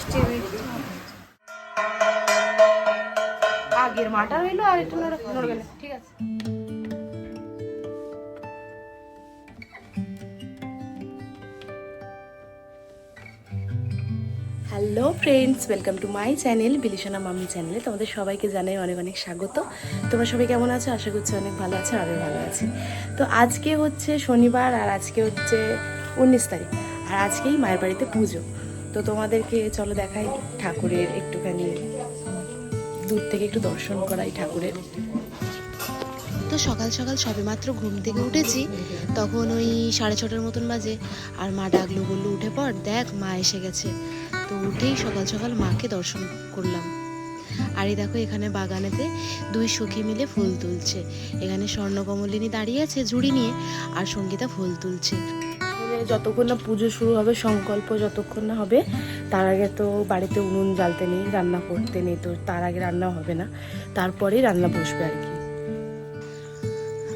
বৃষ্টি আগের মাটা রইল আর একটু নড়ে ঠিক আছে। Hello friends welcome to my channel বিলিশনা মামি চ্যানেলে তোমাদের সবাইকে জানাই অনেক অনেক স্বাগত। তোমরা সবাই কেমন আছো? আশা করছি অনেক ভালো আছো আমি ভালো আছি। তো আজকে হচ্ছে শনিবার আর আজকে হচ্ছে উনিশ তারিখ। আর আজকেই মায়ের বাড়িতে পুজো। তো তোমাদেরকে চলো দেখাই ঠাকুরের একটুখানি দূর থেকে একটু দর্শন করাই ঠাকুরের। তো সকাল সকাল সবেমাত্র ঘুম থেকে উঠেছি, তখন ওই সাড়ে ছটার মতন বাজে, আর মা ডাকলো, বলল, উঠে পর দেখ, মা এসে গেছে। তো উঠেই সকাল সকাল মাকে দর্শন করলাম। আর এই দেখো, এখানে বাগানেতে দুই সখী মিলে ফুল তুলছে। এখানে স্বর্ণকমলিনী দাঁড়িয়ে আছে ঝুড়ি নিয়ে, আর সঙ্গীতা ফুল তুলছে। যতক্ষণ না পুজো শুরু হবে, সংকল্প যতক্ষণ না হবে, তার আগে তো বাড়িতে উনুন জ্বালতে নেই, রান্না করতে নেই, তো তার আগে রান্না হবে না। তারপরেই রান্না বসবে আর কি।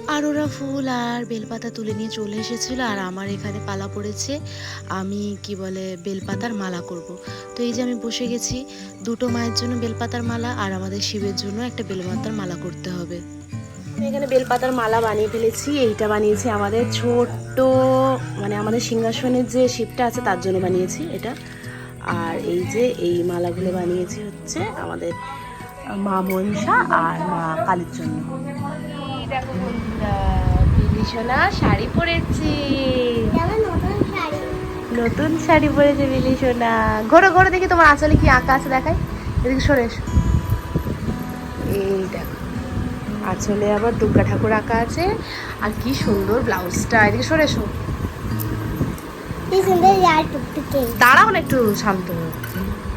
আর ওরা ফুল আর বেলপাতা তুলে নিয়ে চলে এসেছিল, আর আমার এখানে পালা পড়েছে। আমি কি বলে, বেলপাতার মালা করব। তো এই যে আমি বসে গেছি, দুটো মায়ের জন্য বেলপাতার মালা আর আমাদের শিবের জন্য একটা বেলপাতার মালা করতে হবে। এখানে বেলপাতার মালা বানিয়ে ফেলেছি এইটা বানিয়েছি আমাদের ছোট্ট মানে আমাদের সিংহাসনের যে শিপটা আছে তার জন্য বানিয়েছি এটা। আর এই যে এই মালাগুলো বানিয়েছি হচ্ছে আমাদের মা মনসা আর মা কালীর জন্য। এই দেখো শাড়ি পরেছি। নতুন শাড়ি? পরেছে বিলিশোনা ঘোরো ঘোরো দেখি তোমার আঁচলে কি আঁকা আছে দেখাই। এদিকে সরে এই দেখো। আঁচলে আবার দুর্গা ঠাকুর আঁকা আছে। আর কি সুন্দর ব্লাউজটা। এদিকে সরে এসো। দাঁড়াও না একটু শান্ত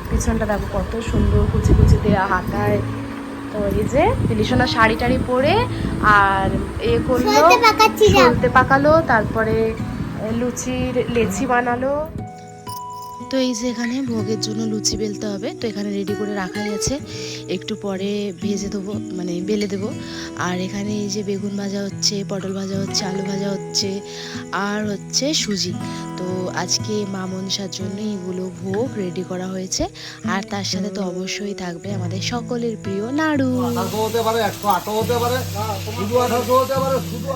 পিছনটা দেখো কত সুন্দর কুচি কুচি দেওয়া হাতায়। তো এই যে পিলিশোনা শাড়ি টাড়ি পরে আর এ করল সলতে পাকালো তারপরে লুচির লেচি বানালো। তো এই যে এখানে ভোগের জন্য লুচি বেলতে হবে। তো এখানে রেডি করে রাখাই আছে একটু পরে ভেজে দেবো মানে বেলে দেবো। আর এখানে এই যে বেগুন ভাজা হচ্ছে, পটল ভাজা হচ্ছে, আলু ভাজা হচ্ছে, আর হচ্ছে সুজি। তো আজকে মা মনসার জন্য এগুলো ভোগ রেডি করা হয়েছে। আর তার সাথে তো অবশ্যই থাকবে আমাদের সকলের প্রিয় নাড়ু। হতে পারে হতে পারে শুধু হতে পারে, শুধু।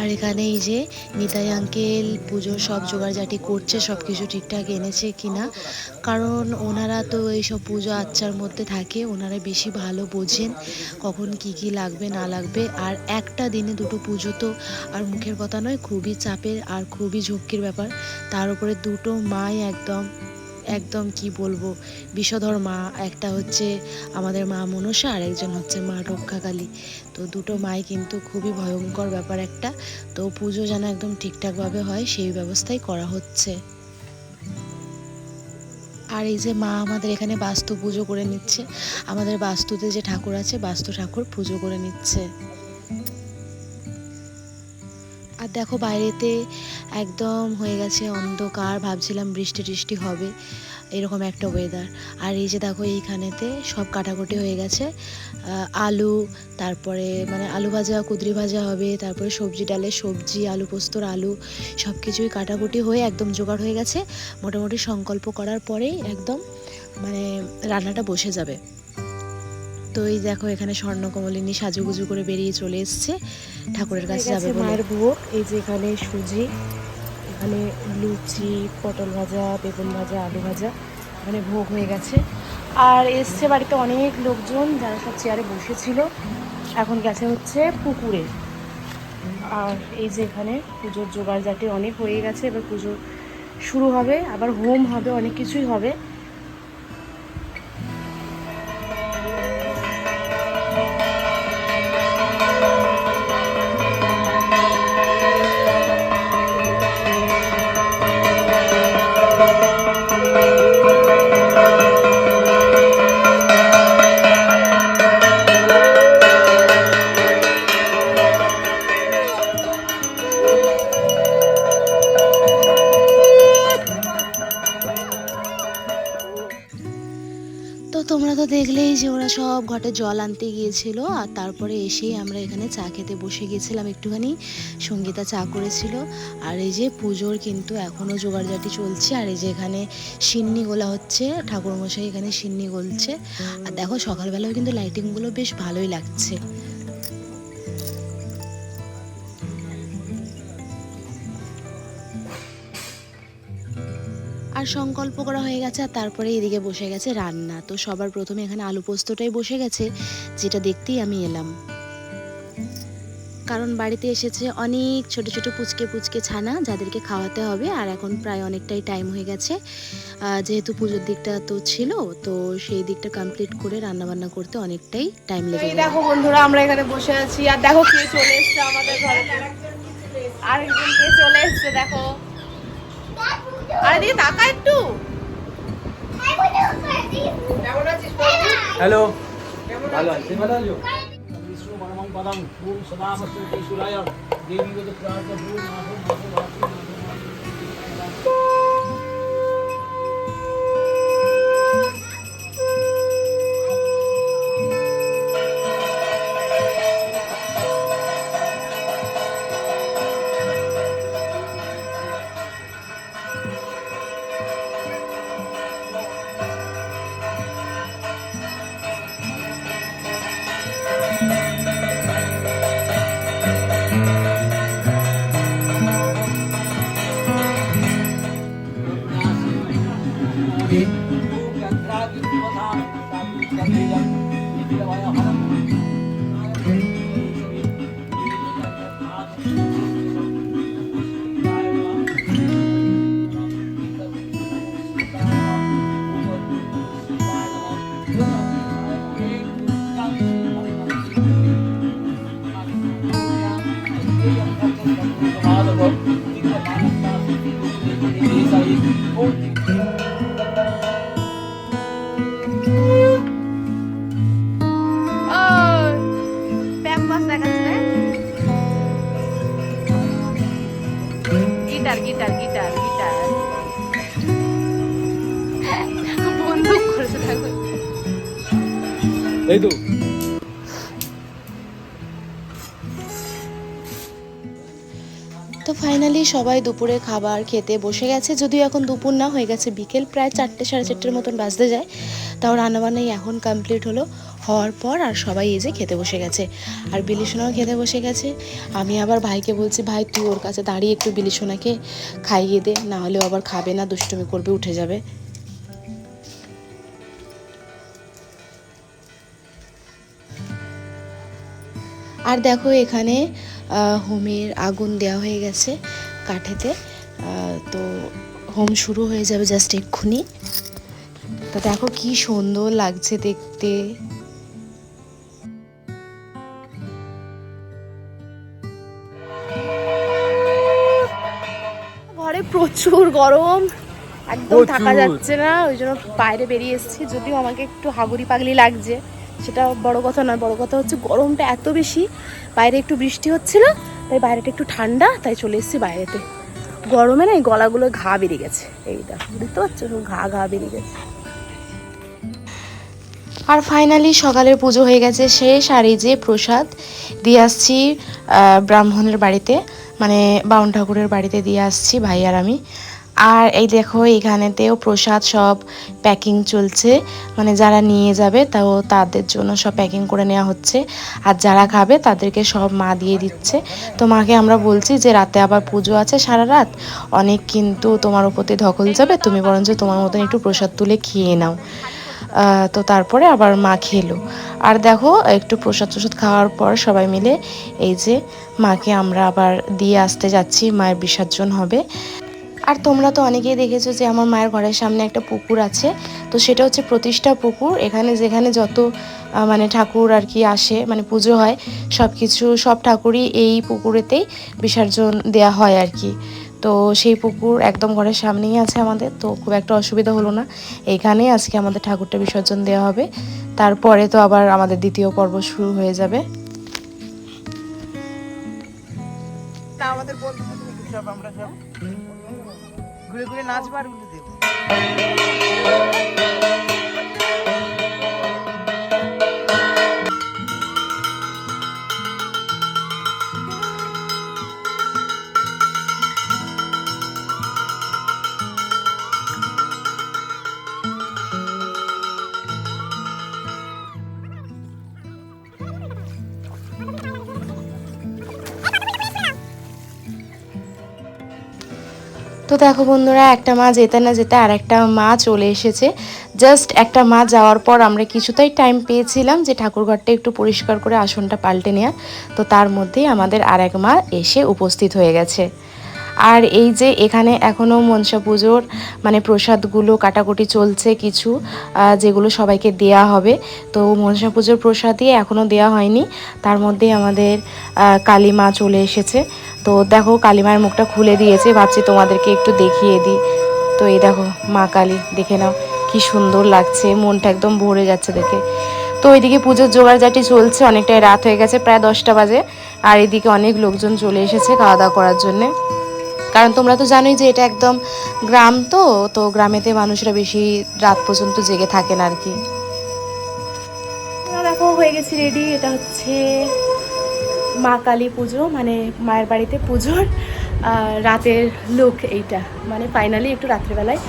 আর এখানে এই যে নিতাই আঙ্কেল, পুজোর সব জোগাড়জাটি করছে সব কিছু ঠিকঠাক এনেছে কিনা? কারণ ওনারা তো এইসব পুজো আচ্চার মধ্যে থাকে, ওনারা বেশি ভালো বোঝেন কখন কি কি লাগবে, না লাগবে। আর একটা দিনে দুটো পুজো তো আর মুখের কথা নয়, খুবই চাপের আর খুবই ঝক্কির ব্যাপার। তার উপরে দুটো মাই একদম একদম কি বলব? বিষধর মা, একটা হচ্ছে আমাদের মা মনসা আর একজন হচ্ছে মা রক্ষাকালী। তো দুটো মাই কিন্তু খুবই ভয়ঙ্কর ব্যাপার একটা। তো পুজো যেন একদম ঠিকঠাকভাবে হয়, সেই ব্যবস্থাই করা হচ্ছে। আর এই যে মা আমাদের এখানে বাস্তু পুজো করে নিচ্ছে। আমাদের বাস্তুতে যে ঠাকুর আছে, বাস্তু ঠাকুর পুজো করে নিচ্ছে। দেখো বাইরেতে একদম হয়ে গেছে অন্ধকার, ভাবছিলাম বৃষ্টি টিষ্টি হবে, এরকম একটা ওয়েদার আর এই যে দেখো এইখানেতে সব কাটাকুটি হয়ে গেছে আলু, তারপরে মানে আলু ভাজা, কুদরি ভাজা হবে, তারপরে সবজি ডালে সবজি, আলু পোস্তর আলু সব কিছুই কাটাকুটি হয়ে একদম জোগাড় হয়ে গেছে। মোটামুটি সংকল্প করার পরেই একদম মানে রান্নাটা বসে যাবে। তো এই দেখো এখানে স্বর্ণকমলিনী সাজুগুজু করে বেরিয়ে চলে এসছে। ঠাকুরের কাছে যাবে মায়ের ভোগ এই যে এখানে সুজি এখানে লুচি পটল ভাজা বেগুন ভাজা আলু ভাজা এখানে ভোগ হয়ে গেছে। আর এসছে বাড়িতে অনেক লোকজন যারা সব চেয়ারে বসেছিল। এখন গেছে হচ্ছে পুকুরে। আর এই যে এখানে পুজোর জোগাড় জাটি অনেক হয়ে গেছে এবার পুজো শুরু হবে আবার হোম হবে অনেক কিছুই হবে। সব ঘটে জল আনতে গিয়েছিল আর তারপরে এসেই আমরা এখানে চা খেতে বসে গিয়েছিলাম একটুখানি। সঙ্গীতা চা করেছিল। আর এই যে পুজোর কিন্তু এখনও জোগাড়জাটি চলছে। আর এই যে এখানে সিন্নি গোলা হচ্ছে, ঠাকুরমশাই এখানে সিন্নি গলছে। আর দেখো সকালবেলাও কিন্তু লাইটিংগুলো বেশ ভালোই লাগছে। আর সংকল্প করা হয়ে গেছে আর তারপরে এদিকে বসে গেছে রান্না। তো সবার প্রথমে এখানে আলু পোস্তটাই বসে গেছে যেটা দেখতেই আমি এলাম। কারণ বাড়িতে এসেছে অনেক ছোট ছোট পুচকে পুচকে ছানা যাদেরকে খাওয়াতে হবে আর এখন প্রায় অনেকটাই টাইম হয়ে গেছে। যেহেতু পুজোর দিকটা তো ছিল তো সেই দিকটা কমপ্লিট করে রান্না বান্না করতে অনেকটাই টাইম লেগে গেল। দেখো বন্ধুরা আমরা এখানে বসে আছি আর দেখো কে চলে এসছে আমাদের ঘরে। আর একজন কে চলে এসছে দেখো। আরে দিদি তাকা একটু। হ্যালো। ভালো আছি ভালো আছো? বিষ্ণু পরমং পদম ফুল সদা বস্তু দেবী তো। তো ফাইনালি সবাই দুপুরে খাবার খেতে বসে গেছে, যদিও এখন দুপুর না, হয়ে গেছে বিকেল, প্রায় চারটে, সাড়ে চারটের মতন বাজতে যায়। তাও রান্নাবান্নাই এখন কমপ্লিট হলো, হওয়ার পর আর সবাই এই যে খেতে বসে গেছে। আর বিলিসোনাও খেতে বসে গেছে। আমি আবার ভাইকে বলছি, ভাই, তুই ওর কাছে দাঁড়িয়ে একটু বিলিসোনাকে খাইয়ে দে, না হলেও আবার খাবে না, দুষ্টুমি করবে, উঠে যাবে। আর দেখো এখানে আহ, হোমের আগুন দেওয়া হয়ে গেছে কাঠেতে। আহ, তো হোম শুরু হয়ে যাবে জাস্ট এক্ষুনি। তা দেখো কি সুন্দর লাগছে দেখতে। ঘরে প্রচুর গরম একদম থাকা যাচ্ছে না ওই জন্য বাইরে বেরিয়ে এসেছি যদিও আমাকে একটু হাগুরি পাগলি লাগছে। সেটা বড় কথা নয়, বড় কথা হচ্ছে গরমটা এত বেশি, বাইরে একটু বৃষ্টি হচ্ছিল, তাই বাইরেটা একটু ঠান্ডা, তাই চলে এসেছি বাইরেতে। গরমে না এই গলাগুলো ঘা বেরিয়ে গেছে। এই বুঝতে পারছ ঘা ঘা বেরিয়ে গেছে। আর ফাইনালি সকালের পুজো হয়ে গেছে শেষ, আর এই যে প্রসাদ দিয়ে আসছি ব্রাহ্মণের বাড়িতে মানে বাউন ঠাকুরের বাড়িতে দিয়ে আসছি, ভাই আর আমি। আর এই দেখো, এখানেতেও প্রসাদ সব প্যাকিং চলছে। মানে যারা নিয়ে যাবে, তাও তাদের জন্য সব প্যাকিং করে নেওয়া হচ্ছে। আর যারা খাবে, তাদেরকে সব মা দিয়ে দিচ্ছে। তো মাকে আমরা বলছি যে, রাতে আবার পুজো আছে সারা রাত। অনেক কিন্তু তোমার উপরতে ধকল যাবে, তুমি বরঞ্চ তোমার মতন একটু প্রসাদ তুলে খেয়ে নাও। তো তারপরে আবার মা খেলো। আর দেখো, একটু প্রসাদ টসাদ খাওয়ার পর সবাই মিলে এই যে মাকে আমরা আবার দিয়ে আসতে যাচ্ছি, মায়ের বিসর্জন হবে। আর তোমরা তো অনেকেই দেখেছ যে আমার মায়ের ঘরের সামনে একটা পুকুর আছে। তো সেটা হচ্ছে প্রতিষ্ঠা পুকুর। এখানে যেখানে যত মানে ঠাকুর আর কি আসে মানে পুজো হয় সব কিছু সব ঠাকুরই এই পুকুরেতেই বিসর্জন দেয়া হয় আর কি। তো সেই পুকুর একদম ঘরের সামনেই আছে আমাদের, তো খুব একটা অসুবিধা হলো না। এইখানেই আজকে আমাদের ঠাকুরটা বিসর্জন দেওয়া হবে। তারপরে তো আবার আমাদের দ্বিতীয় পর্ব শুরু হয়ে যাবে। আমাদের বলতে সব আমরা সব ঘুরে ঘুরে নাচবার উঠে দেবো। তো দেখো বন্ধুরা, একটা মা যেতে না যেতে আর একটা মা চলে এসেছে। জাস্ট একটা মা যাওয়ার পর আমরা কিছুটাই টাইম পেয়েছিলাম যে ঠাকুরঘরটা একটু পরিষ্কার করে আসনটা পাল্টে নেওয়া তো তার মধ্যেই আমাদের আর এক মা এসে উপস্থিত হয়ে গেছে। আর এই যে এখানে এখনও মনসা পুজোর মানে প্রসাদগুলো কাটাকুটি চলছে কিছু যেগুলো সবাইকে দেয়া হবে। তো মনসা পুজোর প্রসাদই এখনও দেয়া হয়নি। তার মধ্যে আমাদের কালী মা চলে এসেছে। তো দেখো কালী মায়ের মুখটা খুলে দিয়েছে, ভাবছি তোমাদেরকে একটু দেখিয়ে দিই। তো এই দেখো, মা কালী, দেখে নাও, কি সুন্দর লাগছে, মনটা একদম ভরে যাচ্ছে দেখে। তো ওইদিকে পুজোর জোগাড় জোগাড়জাটি চলছে, অনেকটাই রাত হয়ে গেছে, প্রায় দশটা বাজে, আর এদিকে অনেক লোকজন চলে এসেছে খাওয়া দাওয়া করার জন্যে। কারণ তোমরা তো জানোই যে এটা একদম গ্রাম তো তো গ্রামেতে মানুষরা বেশি রাত পর্যন্ত জেগে থাকেন আর কি। দেখো, হয়ে গেছি রেডি, এটা হচ্ছে মা কালী পুজো মানে মায়ের বাড়িতে পুজোর রাতের লুক এইটা। মানে ফাইনালি একটু রাত্রিবেলায়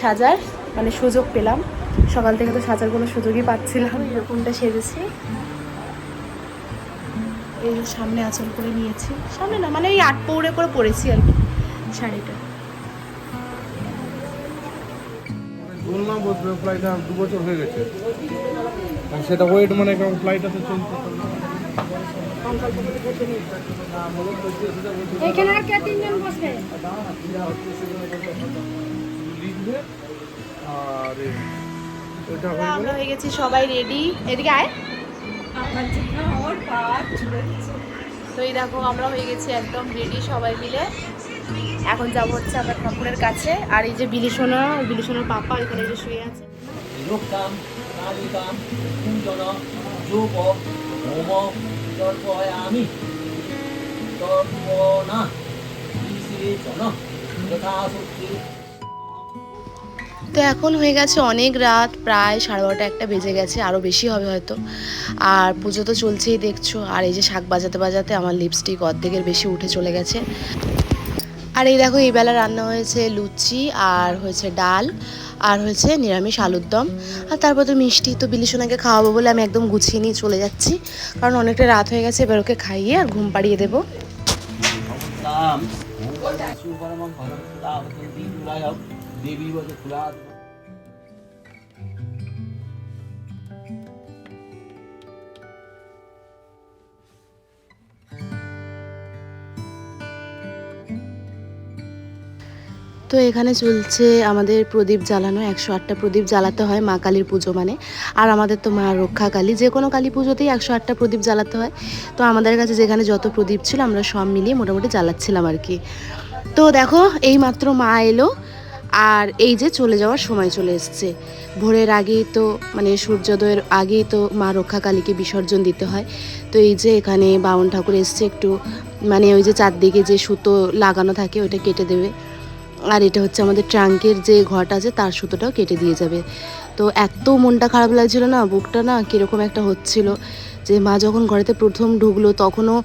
সাজার মানে সুযোগ পেলাম। সকাল থেকে তো সাজার কোনো সুযোগই পাচ্ছিলাম এরকমটা সেজেছি। এই সামনে আচল করে নিয়েছি। সামনে না মানে এই আট পৌড়ে করে পরেছি আর কি শাড়িটা। বললাম ফ্লাইটটা দু বছর হয়ে গেছে। সেটা ওয়েট মানে ফ্লাইটটা তো চলতে আমরা হয়ে গেছি সবাই রেডি এদিকে আয়। তো এই দেখো আমরা হয়ে গেছি একদম রেডি সবাই মিলে। এখন যাব হচ্ছে আমরা ঠাকুরের কাছে। আর এই যে বিলিসোনা বিলিসোনার পাপা এখানে যে শুয়ে আছে। লোককাম কালিকাম কুঞ্জন যোগ হোম তো এখন হয়ে গেছে অনেক রাত, প্রায় সাড়ে বারোটা একটা বেজে গেছে আরও বেশি হবে হয়তো। আর পুজো তো চলছেই দেখছ, আর এই যে শাক বাজাতে বাজাতে আমার লিপস্টিক অর্ধেকের বেশি উঠে চলে গেছে। আর এই দেখো, এই বেলা রান্না হয়েছে লুচি আর হয়েছে ডাল আর হয়েছে নিরামিষ আলুর দম। আর তারপর তো মিষ্টি, তো বিলিসোনাকে খাওয়াবো বলে আমি একদম গুছিয়ে নিয়ে চলে যাচ্ছি। কারণ অনেকটা রাত হয়ে গেছে, এবার ওকে খাইয়ে আর ঘুম পাড়িয়ে দেবো। দেবী তো এখানে চলছে আমাদের প্রদীপ জ্বালানো, একশো আটটা প্রদীপ জ্বালাতে হয় মা কালীর পুজো মানে। আর আমাদের তো মা রক্ষা কালী, যে কোনো কালী পুজোতেই একশো আটটা প্রদীপ জ্বালাতে হয়। তো আমাদের কাছে যেখানে যত প্রদীপ ছিল আমরা সব মিলিয়ে মোটামুটি জ্বালাচ্ছিলাম আর কি। তো দেখো এই মাত্র মা এলো, আর এই যে চলে যাওয়ার সময় চলে এসছে। ভোরের আগেই তো মানে সূর্যোদয়ের আগেই তো মা রক্ষা কালীকে বিসর্জন দিতে হয়। তো এই যে এখানে বামন ঠাকুর এসছে একটু মানে ওই যে চারদিকে যে সুতো লাগানো থাকে ওইটা কেটে দেবে। আর এটা হচ্ছে আমাদের ট্রাঙ্কের যে ঘরটা আছে, তার সুতোটাও কেটে দিয়ে যাবে। তো এত মনটা খারাপ লাগছিল না, বুকটা না কীরকম একটা হচ্ছিল যে মা যখন ঘরেতে প্রথম ঢুকলো তখনও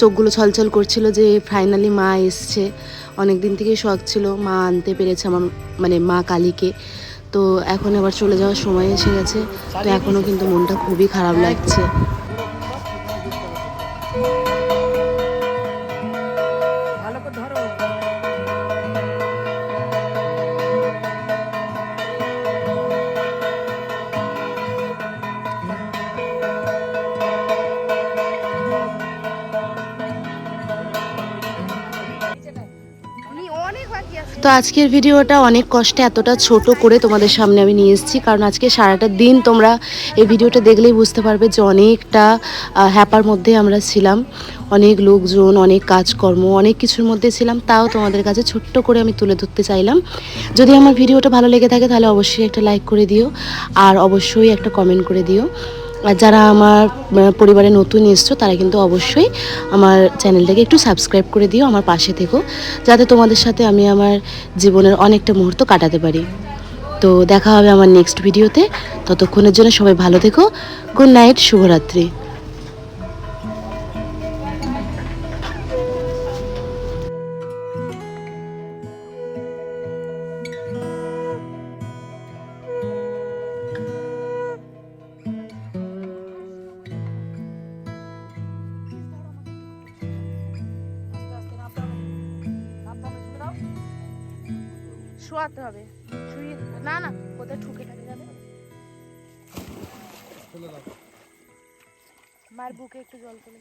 চোখগুলো ছলছল করছিল যে ফাইনালি মা এসছে। অনেক দিন থেকেই শখ ছিল মা আনতে পেরেছে আমার মানে মা কালীকে। তো এখন আবার চলে যাওয়ার সময় এসে গেছে। তো এখনও কিন্তু মনটা খুবই খারাপ লাগছে। তো আজকের ভিডিওটা অনেক কষ্টে এতটা ছোট করে তোমাদের সামনে আমি নিয়ে এসেছি, কারণ আজকে সারাটা দিন তোমরা এই ভিডিওটা দেখলেই বুঝতে পারবে যে অনেকটা হ্যাপার মধ্যে আমরা ছিলাম। অনেক লোকজন, অনেক কাজকর্ম, অনেক কিছুর মধ্যে ছিলাম, তাও তোমাদের কাছে ছোট্ট করে আমি তুলে ধরতে চাইলাম। যদি আমার ভিডিওটা ভালো লেগে থাকে তাহলে অবশ্যই একটা লাইক করে দিও, আর অবশ্যই একটা কমেন্ট করে দিও। আর যারা আমার পরিবারে নতুন এসছো, তারা কিন্তু অবশ্যই আমার চ্যানেলটাকে একটু সাবস্ক্রাইব করে দিও আমার পাশে থেকো, যাতে তোমাদের সাথে আমি আমার জীবনের অনেকটা মুহূর্ত কাটাতে পারি। তো দেখা হবে আমার নেক্সট ভিডিওতে ততক্ষণের জন্য সবাই ভালো থেকো। গুড নাইট শুভরাত্রি। শোয়াতে হবে। শুয়ে না না কোথায় ঠুকে ঠাকে যাবে? মার বুকে একটু জল তুলে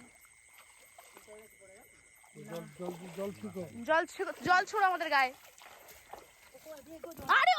জল জল জল ছুটো জল ছু- জল ছুড়ো আমাদের গায়ে। আরে